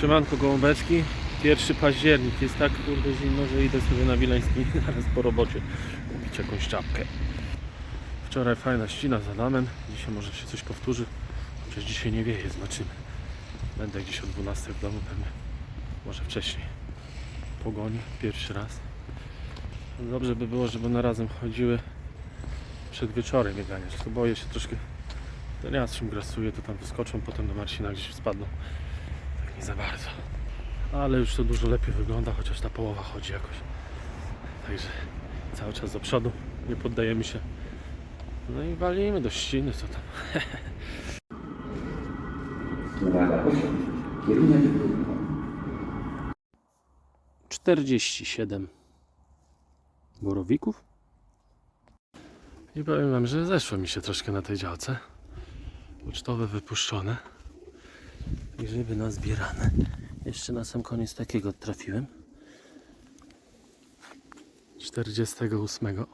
Siemanko gołąbeczki. 1 październik. Jest tak kurde zimno, że idę sobie na Wileński zaraz po robocie kupić jakąś czapkę. Wczoraj fajna ścina z Adamem. Dzisiaj może się coś powtórzy. Chociaż dzisiaj nie wieje, zobaczymy. Będę gdzieś o 12 w domu pewnie. Może wcześniej. Pogoni. Pierwszy raz. Dobrze by było, żeby na razem chodziły przed wieczorem biegania. To boję się troszkę. Ten jastrząb grasuje, to tam wyskoczą, potem do Marcina gdzieś spadną. Nie za bardzo. Ale już to dużo lepiej wygląda, chociaż ta połowa chodzi jakoś. Także cały czas do przodu, nie poddajemy się. No i walimy do ściny, co tam. Uwaga, pociąg. Kierunek Górką. 47 borowików. I powiem wam, że zeszło mi się troszkę na tej działce. Ucztowe wypuszczone. I grzyby nazbierane. Jeszcze na sam koniec takiego trafiłem. 48.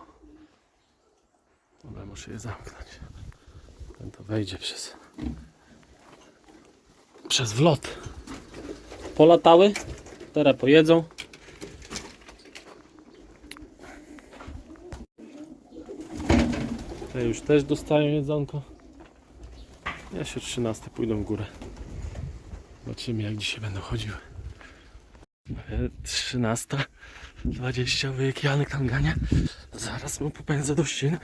Dobra, muszę je zamknąć. Ten to wejdzie przez przez wlot. Polatały. Teraz pojedzą. Te już też dostają jedzonko. Ja się 13 pójdą w górę. Zobaczymy jak dzisiaj będą chodziły. 13. 20 wujek Janek tam gania. Zaraz mu popędzę do ściany.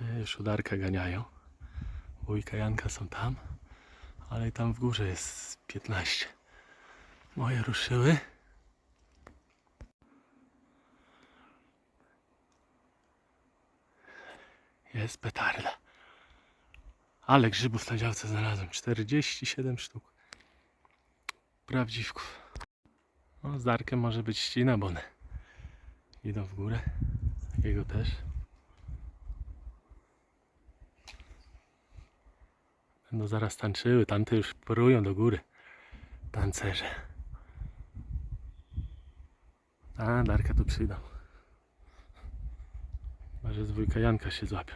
E, Już udarka ganiają. Wujka Janka są tam. Ale tam w górze jest 15. Moje ruszyły. Jest petarda. Ale grzybów na działce znalazłem. 47 sztuk. Prawdziwków. No, z Darkiem może być ścina, bo one idą w górę. Jego też. Będą zaraz tańczyły. Tamte już porują do góry. Tancerze. A, Darka tu przyjdą. Może z dwójka Janka się złapią.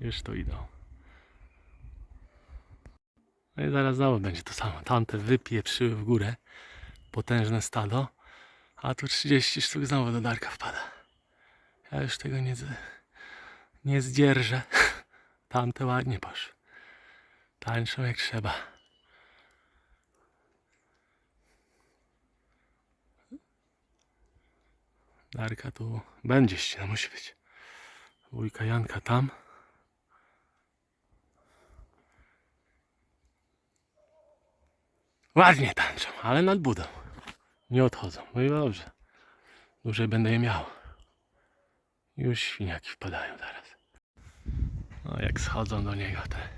Już to idą. No i zaraz znowu będzie to samo. Tamte wypieprzyły w górę. Potężne stado. A tu 30 sztuk znowu do Darka wpada. Ja już tego nie, z- nie zdzierżę. Tamte ładnie poszły. Tańczą jak trzeba. Darka tu będzie ścina, musi być. Wujka Janka tam. Ładnie tańczą, ale nad budą. Nie odchodzą. No i dobrze. Dłużej będę je miał. Już świniaki wpadają teraz. No jak schodzą do niego te,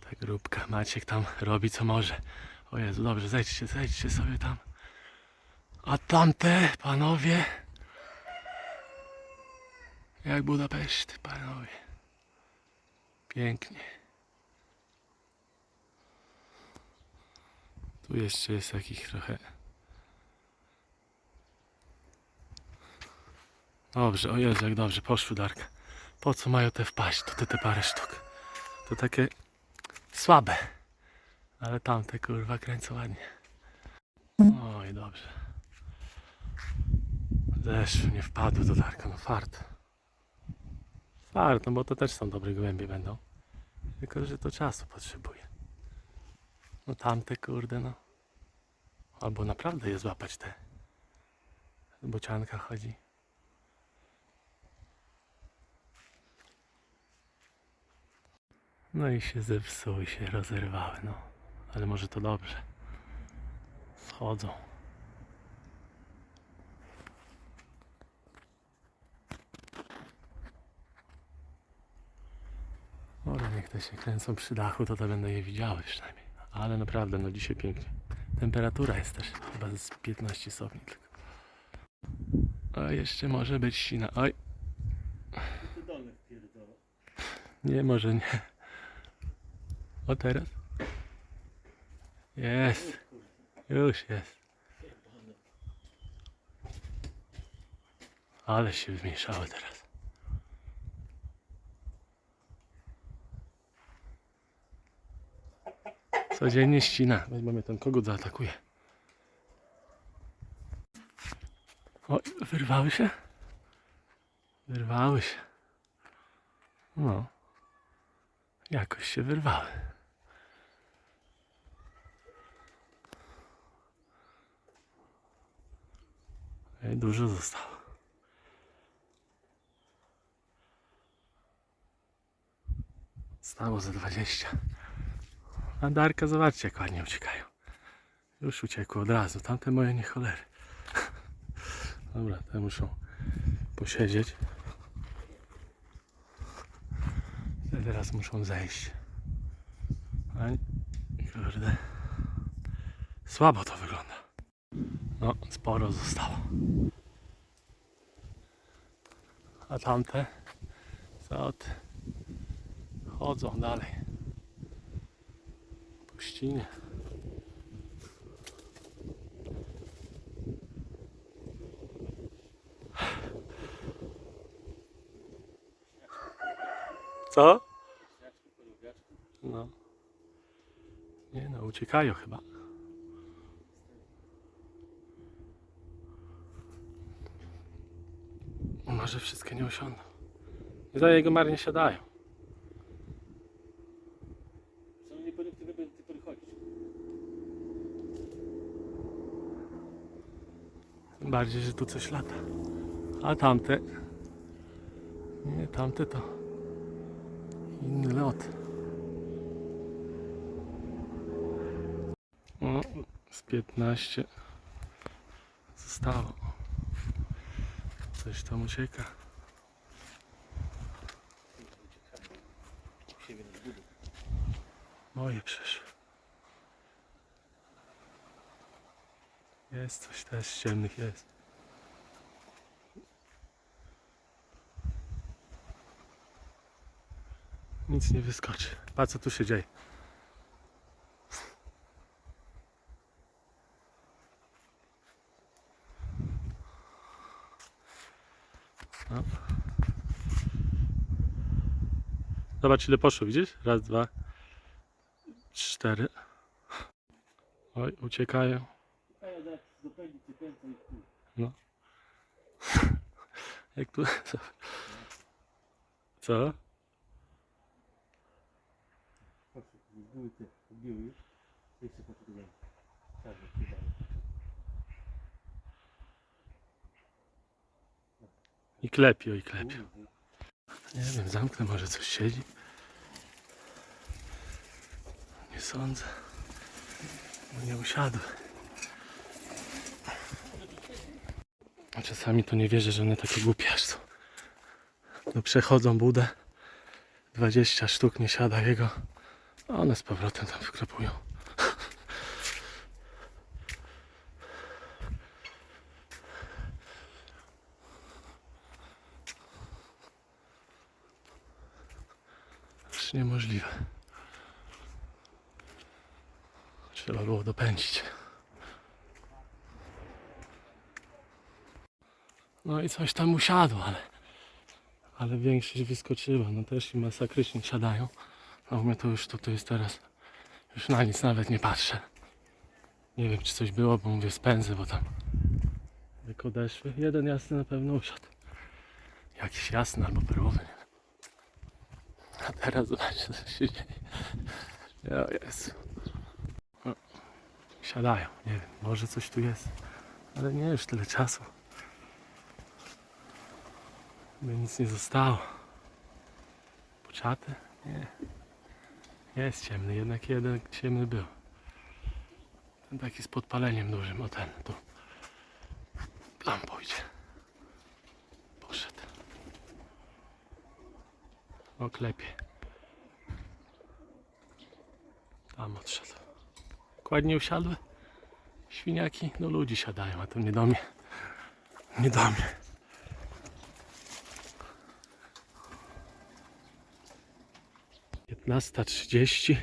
ta grupka. Maciek tam robi co może. O Jezu, dobrze, zejdźcie, zejdźcie sobie tam. A tamte, panowie. Jak Budapeszt, panowie. Pięknie. Tu jeszcze jest takich trochę. Dobrze, o Jezu, jak dobrze, poszły Darka. Po co mają te wpaść? To te, te parę sztuk. To takie słabe. Ale tamte kurwa kręcą ładnie. I dobrze. Zeszły, nie wpadły do Darka, no fart. Fart, no bo to też są dobre gołębie będą. Tylko, że to czasu potrzebuje. No tamte kurde no. Albo naprawdę je złapać te. Bocianka chodzi. No i się zepsuły, się rozerwały, no. Ale może to dobrze. Schodzą. Może niech te się kręcą przy dachu, to to będę je widziały przynajmniej. Ale naprawdę, no dzisiaj pięknie. Temperatura jest też chyba z 15 stopni tylko. A jeszcze może być sina. Oj. Nie, może nie. O teraz? Jest. Już jest. Ale się zmieszały teraz. Codziennie ścina, bo mnie ten kogut zaatakuje. O, wyrwały się? Wyrwały się. No. Jakoś się wyrwały. Ej, dużo zostało. Stało ze 20. A Darka, zobaczcie, jak ładnie uciekają. Już uciekło od razu. Tamte moje nie cholery. Dobra, te muszą posiedzieć. Te teraz muszą zejść. Kurde. Słabo to wygląda. No, sporo zostało. A tamte? Co? Chodzą dalej. Puścinie. Co? No. Nie no, uciekają chyba. Może wszystkie nie osiądą. Nie za jego marnie siadają. Są nie powinny w tym ty podchodzić. Tym bardziej, że tu coś lata. A tamte. Nie, tamte to. Inny lot. O, z 15 zostało. Coś tam ucieka. Moje przeszły. Jest coś też z ciemnych jest. Nic nie wyskoczy. Patrz co tu się dzieje. Zobacz ile poszło, widzisz? Raz, dwa, cztery. Oj, uciekają. Chuj. Jak tu... Co? I klepie, i klepie. Nie wiem, zamknę, może coś siedzi. Nie sądzę. Bo nie usiadły. A czasami to nie wierzę, że one takie głupie aż są. No przechodzą budę. 20 sztuk nie siada jego. A one z powrotem tam wyklepują. Aż niemożliwe. Trzeba było dopędzić. No i coś tam usiadło, ale, ale większość wyskoczyła. No też i masakrycznie siadają. A u mnie to już tutaj jest teraz. Już na nic nawet nie patrzę. Nie wiem czy coś było, bo mówię spędzę, bo tam jak odeszły. Jeden jasny na pewno usiadł. Jakiś jasny albo perłowy. Nie. A teraz zobaczcie co się dzieje. Jezu. O, Siadają, nie wiem, może coś tu jest. Ale nie już tyle czasu. By nic nie zostało. Poczaty? Nie. Jest ciemny, jednak jeden ciemny był. Ten taki z podpaleniem dużym, o ten tu. Tam pójdzie. Poszedł. O klepie. Tam odszedł. Ładnie usiadły. Świniaki do ludzi siadają, a to nie do mnie. Nie do mnie. Piętnasta trzydzieści.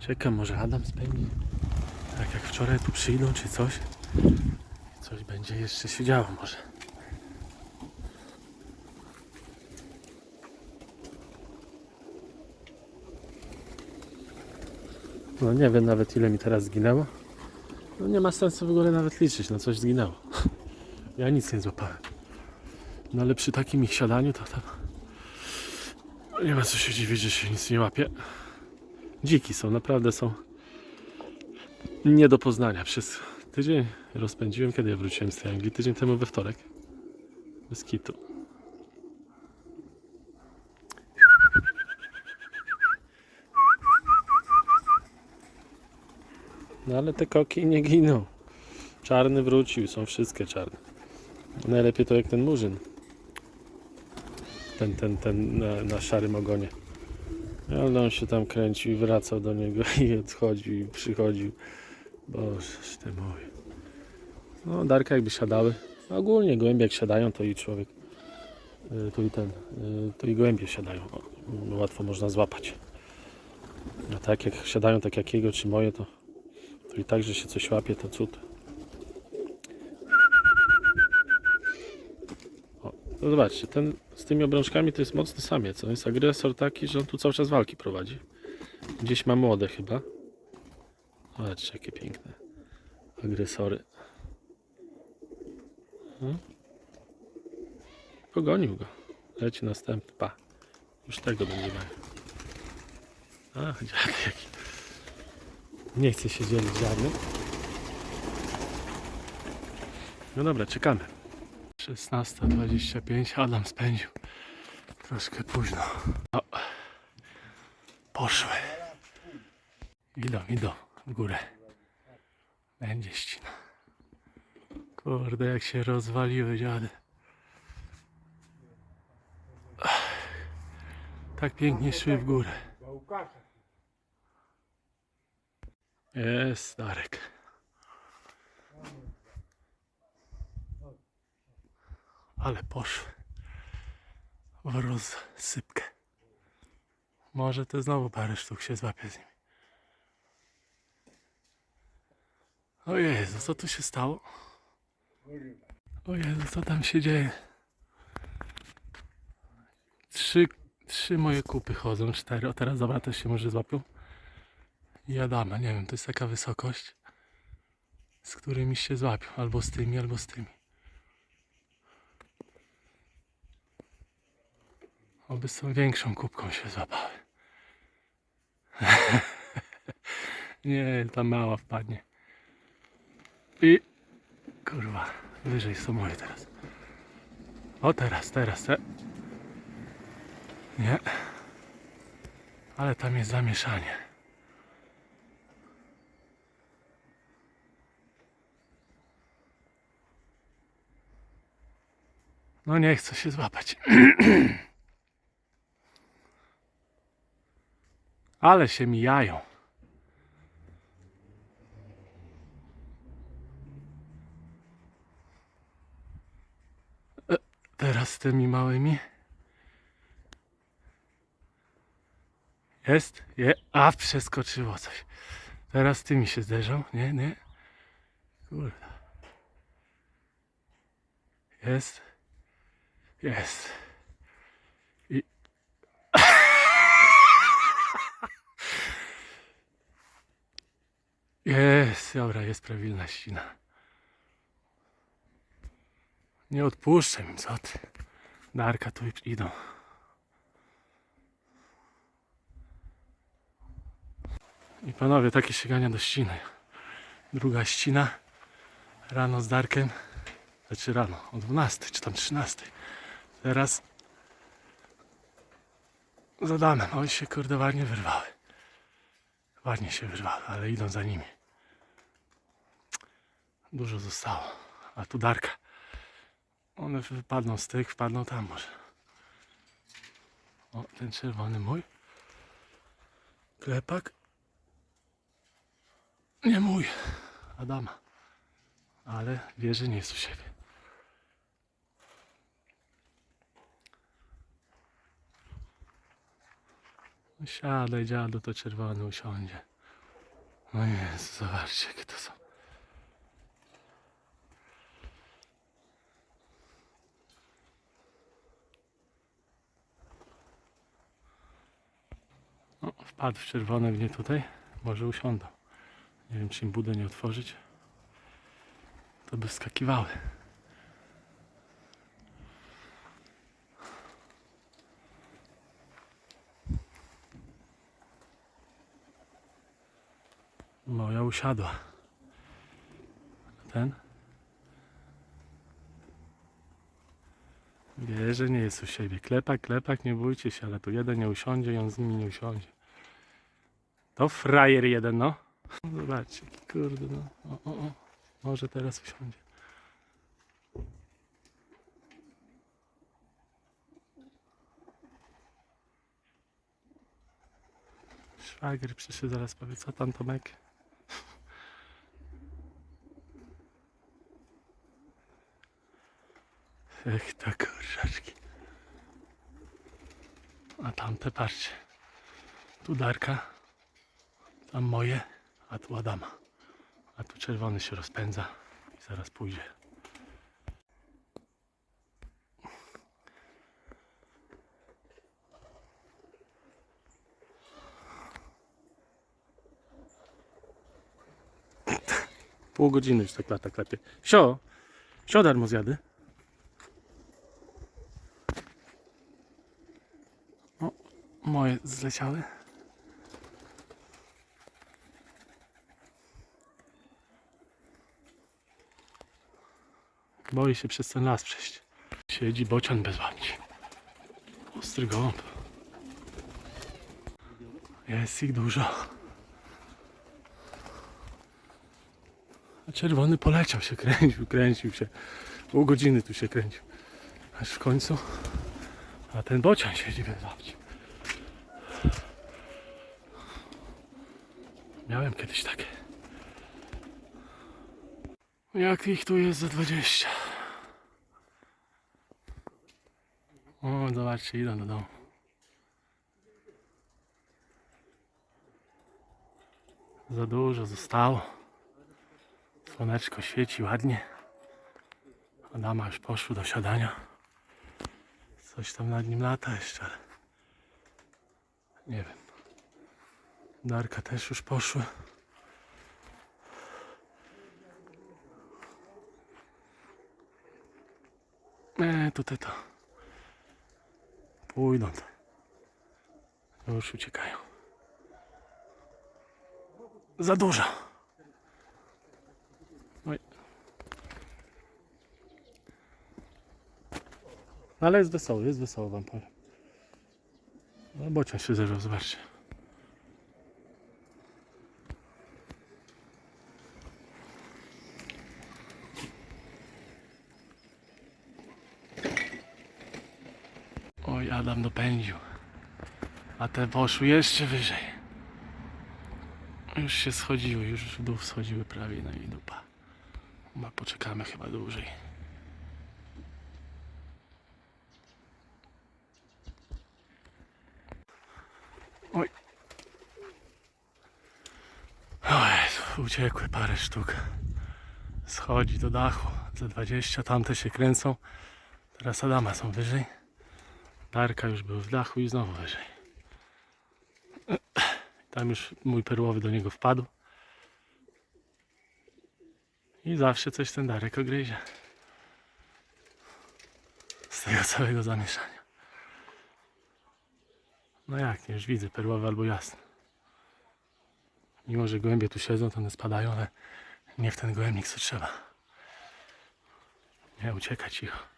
Czekam, może Adam spędzi. Tak jak wczoraj tu przyjdą, czy coś. Coś będzie jeszcze się działo może. No nie wiem nawet ile mi teraz zginęło. No nie ma sensu w ogóle nawet liczyć, no coś zginęło. Ja nic nie złapałem. No ale przy takim ich siadaniu to tam nie ma co się dziwić, że się nic nie łapie. Dziki są, naprawdę są nie do poznania. Przez tydzień rozpędziłem, kiedy ja wróciłem z tej Anglii, tydzień temu we wtorek. Bez kitu. No ale te koki nie giną. Czarny wrócił, są wszystkie czarne. Najlepiej to jak ten murzyn. Ten, ten, ten na, na szarym ogonie. Ale on się tam kręcił i wracał do niego i odchodził i przychodził. Boże, ty mój. No, darka jakby siadały. Ogólnie gołębie jak siadają, to i człowiek. y, Tu i ten. y, To i gołębie siadają. Łatwo można złapać. A tak jak siadają, tak jak jego czy moje, to, to i tak, że się coś łapie, to cud. No zobaczcie, ten z tymi obrączkami to jest mocny samiec. On jest agresor taki, że on tu cały czas walki prowadzi. Gdzieś ma młode chyba. Zobaczcie, jakie piękne agresory. Hmm? Pogonił go. Leci następny. Pa. Już tego będzie miał. Ach, dziadek jaki. Nie chce się dzielić żadnym. No dobra, czekamy. 16.25 Adam spędził. Troszkę późno. O. Poszły. Idą, idą w górę. Będzie ścina. Kurde, jak się rozwaliły dziady. Tak pięknie szły w górę. Jest Darek. Ale poszły. W rozsypkę. Może to znowu parę sztuk się złapie z nimi. O Jezu, co tu się stało? O Jezu, co tam się dzieje? Trzy, trzy moje kupy chodzą, cztery. O teraz dobra, też się może złapią. I Adama, nie wiem, to jest taka wysokość, z którymi się złapią. Albo z tymi, albo z tymi. Oby z tą większą kubką się złapały. nie, ta mała wpadnie. I kurwa, wyżej są moje teraz. O teraz, teraz, te. Nie. Ale tam jest zamieszanie. No nie chcę się złapać. Ale się mijają. E, Teraz z tymi małymi. Jest? Je. A, przeskoczyło coś. Teraz z tymi się zderzą. Nie, nie. Kurde. Jest. Jest. Jest, dobra, jest prawilna ścina. Nie odpuszczę im, co ty. Darka tu idą. I panowie, takie sięgania do ściny. Druga ścina. Rano z Darkiem. Znaczy rano, o 12 czy tam 13. Teraz z Adamem. Oj się kurde ładnie wyrwały. Ładnie się wyrwały, ale idą za nimi. Dużo zostało. A tu Darka. One wypadną z tych, wpadną tam może. O, ten czerwony mój. Klepak. Nie mój. Adama. Ale wie, że nie jest u siebie. Siadaj dziadu, to czerwony usiądzie. No jest, zobaczcie jakie to są. No, wpadł w czerwone mnie tutaj. Może usiądą. Nie wiem, czy im budę nie otworzyć. To by wskakiwały. Moja usiadła. Ten? Wie, że nie jest u siebie. Klepak, klepak, nie bójcie się, ale tu jeden nie usiądzie i on z nimi nie usiądzie. To frajer jeden, no. Zobaczcie, kurde, no. O, o, o. Może teraz usiądzie. Szwagier przyszedł zaraz powie, co tam Tomek? Ech, ta kurczaczki. A tamte, patrzcie. Tu Darka, tam moje, a tu Adama. A tu czerwony się rozpędza i zaraz pójdzie. Pół godziny już tak lata klepie. Sio! Sio darmo zjady. O, moje zleciały. Boi się przez ten las przejść. Siedzi bocian bez babci. Ostry gołąb. Jest ich dużo. A czerwony poleciał się, kręcił, kręcił się. Pół godziny tu się kręcił. Aż w końcu. A ten bocian siedzi bez babci. Miałem kiedyś takie. Jak ich tu jest za 20? O, zobaczcie, idą do domu. Za dużo zostało. Słoneczko świeci ładnie. Adama już poszły do siadania. Coś tam nad nim lata jeszcze, ale nie wiem. Darka też już poszły. Nie, tutaj to. Pójdą. Już uciekają. Za dużo. Oj. Ale jest wesoło, jest wesoło wam powiem. No bocian się zerwał, zobaczcie. Adam dopędził. A te poszły jeszcze wyżej. Już się schodziły, już w dół schodziły prawie, no i dupa. Ma poczekamy chyba dłużej. Oj, uciekły parę sztuk. Schodzi do dachu. Za 20 tamte się kręcą. Teraz Adama są wyżej. Darka już był w dachu i znowu wyżej. Tam już mój perłowy do niego wpadł. I zawsze coś ten Darek ogryzie. Z tego całego zamieszania. No jak, nie, już widzę, perłowy albo jasny. Mimo, że gołębie tu siedzą, to one spadają, ale nie w ten gołębnik, co trzeba. Nie, uciekać cicho.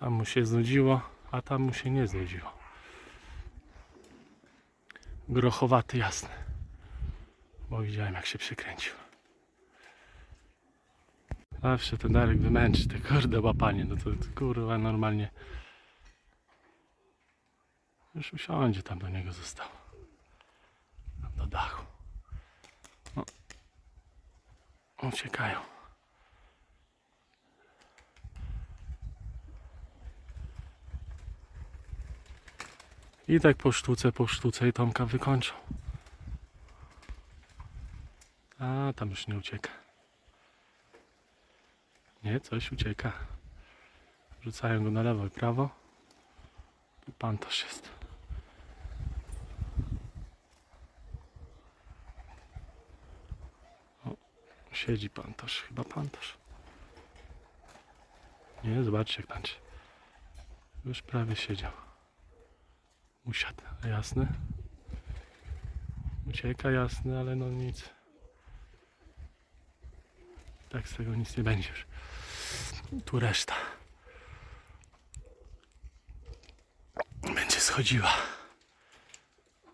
Tam mu się znudziło, a tam mu się nie znudziło. Grochowaty jasny. Bo widziałem jak się przykręcił. Zawsze ten Darek wymęczy te kurde łapanie. No to kurwa normalnie. Już usiądzie tam do niego zostało. Do dachu. No. Uciekają. I tak po sztuce, po sztuce i Tomka wykończą. A, tam już nie ucieka. Nie, coś ucieka. Rzucają go na lewo i prawo. Tu pan też jest. O, siedzi pantosz, chyba pantosz. Nie, zobaczcie jak tańczy. Już prawie siedział. Usiadł, jasny. Ucieka jasny, ale no nic. Tak z tego nic nie będzie już. Tu reszta. Będzie schodziła.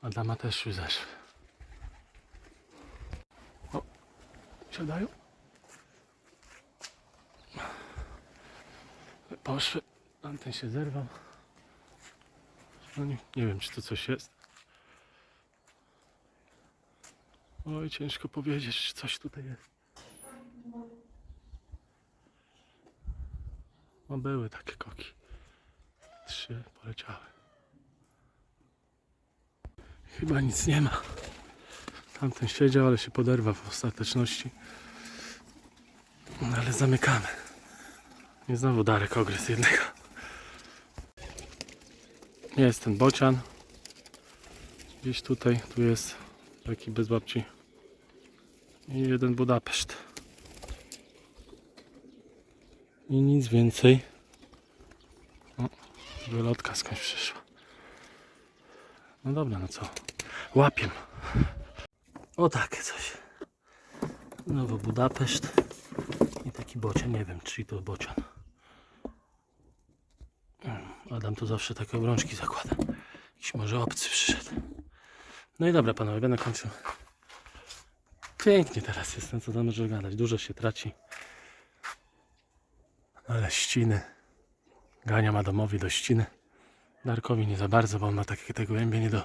Adama też już zeszły. O, siadają. Poszły. Tamten się zerwał. No nie, nie wiem, czy to coś jest. Oj, ciężko powiedzieć, czy coś tutaj jest. No były takie koki. Trzy poleciały. Chyba nic nie ma. Tamten siedział, ale się poderwał w ostateczności. No ale zamykamy. I znowu Darek ogryz jednego. Jest ten bocian. Gdzieś tutaj, tu jest taki bez babci. I jeden Budapeszt. I nic więcej. O, wylotka skądś przyszła. No dobra, no co? Łapiem. O takie coś. Znowu Budapeszt. I taki bocian, nie wiem, czy to bocian. Adam tu zawsze takie obrączki zakłada. Jakiś może obcy przyszedł. No i dobra panowie, będę kończył. Pięknie teraz jest, co tam może gadać. Dużo się traci. Ale ściny. Gania Adamowi do ściny. Darkowi nie za bardzo, bo on ma takie te gołębie nie do,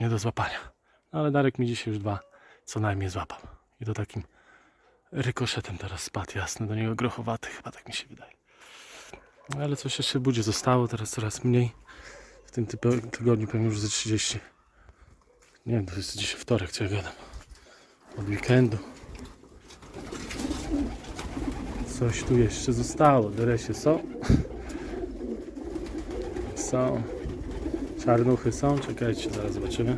nie do złapania. No ale Darek mi dzisiaj już dwa co najmniej złapał. I to takim rykoszetem teraz spadł, jasny, do niego grochowaty, chyba tak mi się wydaje. No, ale coś jeszcze budzie zostało, teraz coraz mniej. W tym tygodniu pewnie już ze 30. Nie wiem, to jest dzisiaj wtorek, co ja gadam. Od weekendu. Coś tu jeszcze zostało. Deresie są. Są. Czarnuchy są. Czekajcie, zaraz zobaczymy.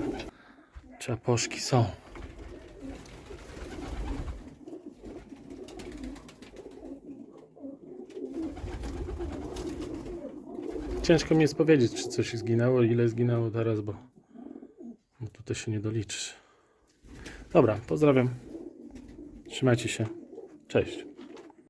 Czaposzki są. Ciężko mi jest powiedzieć, czy coś zginęło, ile zginęło teraz, bo bo tutaj się nie doliczysz. Dobra, pozdrawiam. Trzymajcie się. Cześć.